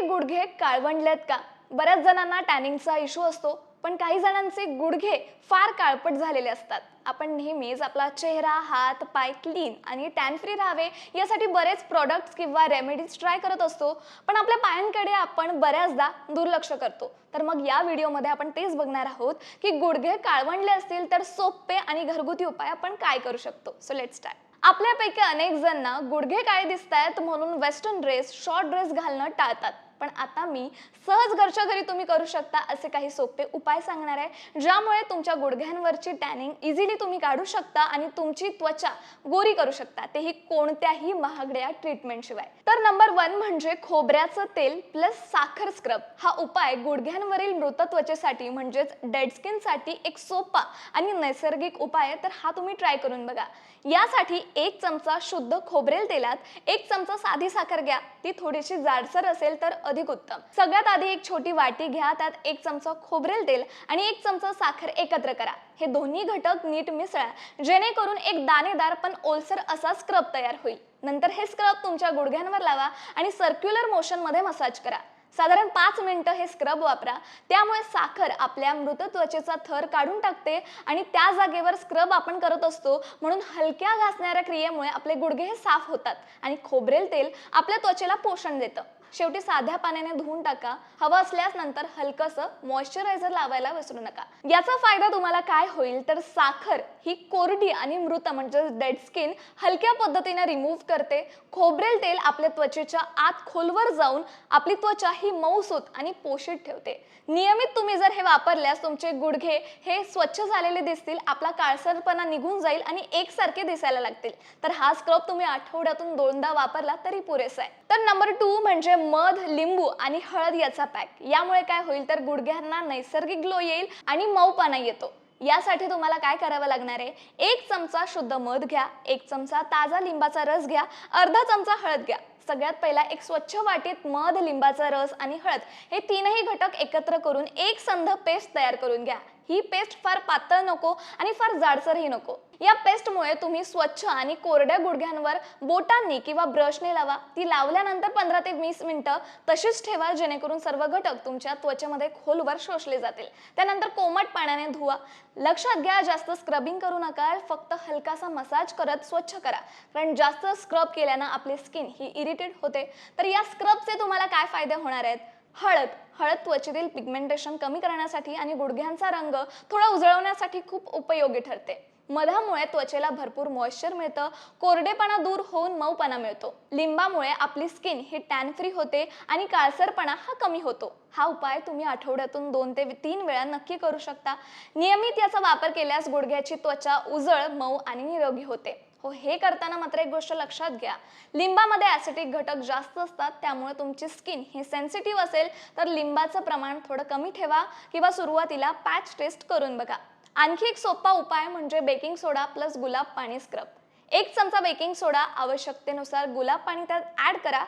की गुडघे काळवंडलेत का? बऱ्याच जणांना टॅनिंगचा इश्यू असतो पण काही जणांचे गुडघे फार काळपट झालेले असतात. आपण नेहमीच आपला चेहरा हात पाय क्लीन आणि टॅन फ्री राहावे यासाठी बरेच प्रॉडक्ट्स किंवा रेमेडीज ट्राय करत असतो. पण आपल्या पायांकडे आपण बऱ्याचदा दुर्लक्ष करतो. तर मग या व्हिडिओमध्ये आपण तेच बघणार आहोत की गुडघे काळवंडले असतील तर सोपे आणि घरगुती उपाय आपण काय करू शकतो. सो लेट स्टार्ट आपल्यापैकी अनेक जणांना गुडघे काळे दिसत आहेत म्हणून वेस्टर्न ड्रेस शॉर्ट ड्रेस घालणं टाळतात. पण आता मी सहज घरच्या घरी तुम्ही करू शकता असे काही सोपे उपाय सांगणार आहे ज्यामुळे तुमच्या गुडघ्यांवरची टॅनिंग इझिली तुम्ही काढू शकता आणि तुमची त्वचा गोरी करू शकता. तेही कोणत्याही महागड्या ट्रीटमेंट शिवाय. तर नंबर वन म्हणजे खोबऱ्याचं तेल प्लस साखर स्क्रब हा उपाय गुडघ्यांवरील मृत त्वचेसाठी म्हणजेच डेड स्किनसाठी एक सोपा आणि नैसर्गिक उपाय आहे तर हा तुम्ही ट्राय करून बघा. यासाठी एक चमचा शुद्ध खोबरेल तेलात एक चमचा साधी साखर घ्या. ती थोडीशी जाडसर असेल तर अधिक उत्तम. सगळ्यात आधी एक छोटी वाटी घ्या त्यात एक चमचा खोबरेल तेल आणि एक चमचा साखर एकत्र करा. हे दोन्ही घटक नीट मिसळा जेणेकरून एक दाणेदार पण ओलसर असा स्क्रब तयार होईल. नंतर हे स्क्रब तुमच्या गुडघ्यांवर लावा आणि सर्क्युलर मोशनमध्ये मसाज करा. साधारण पाच मिनिटं हे स्क्रब वापरा. त्यामुळे साखर आपल्या मृत त्वचेचा थर काढून टाकते आणि त्या जागेवर स्क्रब आपण करत असतो. म्हणून हलक्या घासणाऱ्या क्रियेमुळे आपले गुडघे हे साफ होतात आणि खोबरेल तेल आपल्या त्वचेला पोषण देतं. शेवटी साध्या पाण्याने धुवून टाका. हवं असल्यास नंतर हलकसं मॉइश्चरायझर लावायला विसरू नका. याचा फायदा तुम्हाला काय होईल? तर साखर ही कोरडी आणि मृत म्हणजे डेड स्किन हलक्या पद्धतीने रिमूव्ह करते. खोबरेल तेल आपल्या त्वचेच्या आत खोलवर जाऊन आपली त्वचा ही मऊसूत आणि पोषित ठेवते. नियमित तुम्ही जर हे वापरल्यास तुमचे गुडघे हे स्वच्छ झालेले दिसतील आपला काळसरपणा निघून जाईल आणि एकसारखे दिसायला लागतील. तर हा स्क्रब तुम्ही आठवड्यातून दोनदा वापरला तरी पुरेसा आहे. तर नंबर टू म्हणजे मध लिंबू आणि हळद याचा पॅक यामुळे काय होईल तर गुडघ्यांना नैसर्गिक ग्लो येईल आणि मऊपणा येतो. यासाठी तुम्हाला काय करावं लागणार आहे? एक चमचा शुद्ध मध घ्या एक चमचा ताजा लिंबाचा रस घ्या अर्धा चमचा हळद घ्या. सगळ्यात पहिला एक स्वच्छ वाटीत मध लिंबाचा रस आणि हळद हे तीनही घटक एकत्र करून एक संध पेस्ट तयार करून घ्या. ही पेस्ट फार पातळ नको आणि फार जाडसरही नको. या पेस्टमुळे तुम्ही स्वच्छ आणि कोरड्या गुडघ्यांवर बोटांनी किंवा ब्रशने लावा. ती लावल्यानंतर पंधरा ते वीस मिनिटं तशीच ठेवा जेणेकरून सर्व घटक तुमच्या त्वचेमध्ये खोलवर शोषले जातील. त्यानंतर कोमट पाण्याने धुवा. लक्षात घ्या जास्त स्क्रबिंग करू नका. फक्त हलकासा मसाज करत स्वच्छ करा. कारण जास्त स्क्रब केल्यानं आपली स्किन ही इरिटेट होते. तर या स्क्रबचे तुम्हाला काय फायदे होणार आहेत? हळद हळद त्वचेतील पिगमेंटेशन कमी करण्यासाठी आणि गुडघ्यांचा रंग थोडा उजळवण्यासाठी खूप उपयोगी ठरते. मधामुळे त्वचेला भरपूर मॉइश्चर मिळतं कोरडेपणा दूर होऊन मऊपणा मिळतो. लिंबामुळे आपली स्किन ही टॅन फ्री होते आणि काळसरपणा हा कमी होतो. हा उपाय तुम्ही आठवड्यातून दोन ते तीन वेळा नक्की करू शकता. नियमित याचा वापर केल्यास गुडघ्याची त्वचा उजळ मऊ आणि निरोगी होते. हो हे करताना मात्र एक गोष्ट लक्षात घ्या. लिंबामध्ये ॲसिटिक घटक जास्त असतात त्यामुळे तुमची स्किन ही सेन्सिटिव्ह असेल तर लिंबाचं प्रमाण थोडं कमी ठेवा किंवा सुरुवातीला पॅच टेस्ट करून बघा. आणखी एक सोपा उपाय म्हणजे बेकिंग सोडा प्लस गुलाब पाणी स्क्रब. एक चमचा बेकिंग सोडा आवश्यकतेनुसार गुलाब पाणी त्यात ॲड करा.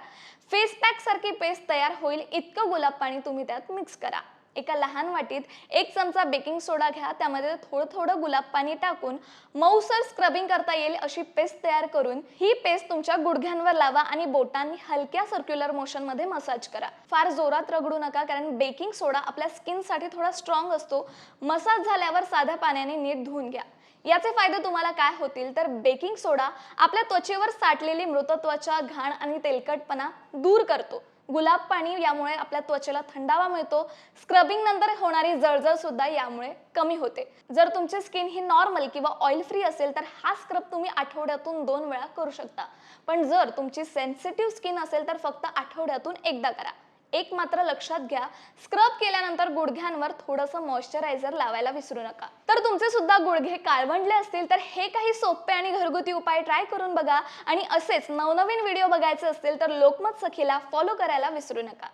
फेस पॅकसारखी पेस्ट तयार होईल इतकं गुलाब पाणी तुम्ही त्यात मिक्स करा. एका लहान वाटीत एक चमचा बेकिंग सोडा घ्या. त्यामध्ये थोडं थोडं गुलाब पाणी टाकून मऊसर स्क्रबिंग करता येईल अशी पेस्ट तयार करून ही पेस्ट तुमच्या गुडघ्यांवर लावा आणि बोटांनी हलक्या सर्क्युलर मोशनमध्ये मसाज करा. फार जोरात रगडू नका कारण बेकिंग सोडा आपल्या स्किनसाठी थोडा स्ट्रॉंग असतो. मसाज झाल्यावर साध्या पाण्याने नीट धुवून घ्या. याचे फायदे तुम्हाला काय होतील? तर बेकिंग सोडा आपल्या त्वचेवर साठलेली मृत त्वचा घाण आणि तेलकटपणा दूर करतो. गुलाब पाणी यामुळे आपल्या त्वचेला थंडावा मिळतो. स्क्रबिंग नंतर होणारी जळजळ सुद्धा यामुळे कमी होते. जर तुमची स्किन ही नॉर्मल किंवा ऑइल फ्री असेल तर हा स्क्रब तुम्ही आठवड्यातून दोन वेळा करू शकता. पण जर तुमची सेन्सिटिव्ह स्किन असेल तर फक्त आठवड्यातून एकदा करा. एक मात्र लक्षात घ्या स्क्रब केल्यानंतर गुडघ्यांवर थोडंसं मॉइश्चरायझर लावायला विसरू नका. तर तुमचे सुद्धा गुडघे काळवंडले असतील तर हे काही सोपे आणि घरगुती उपाय ट्राय करून बघा. आणि असेच नवनवीन व्हिडिओ बघायचे असतील तर लोकमत सखीला फॉलो करायला विसरू नका.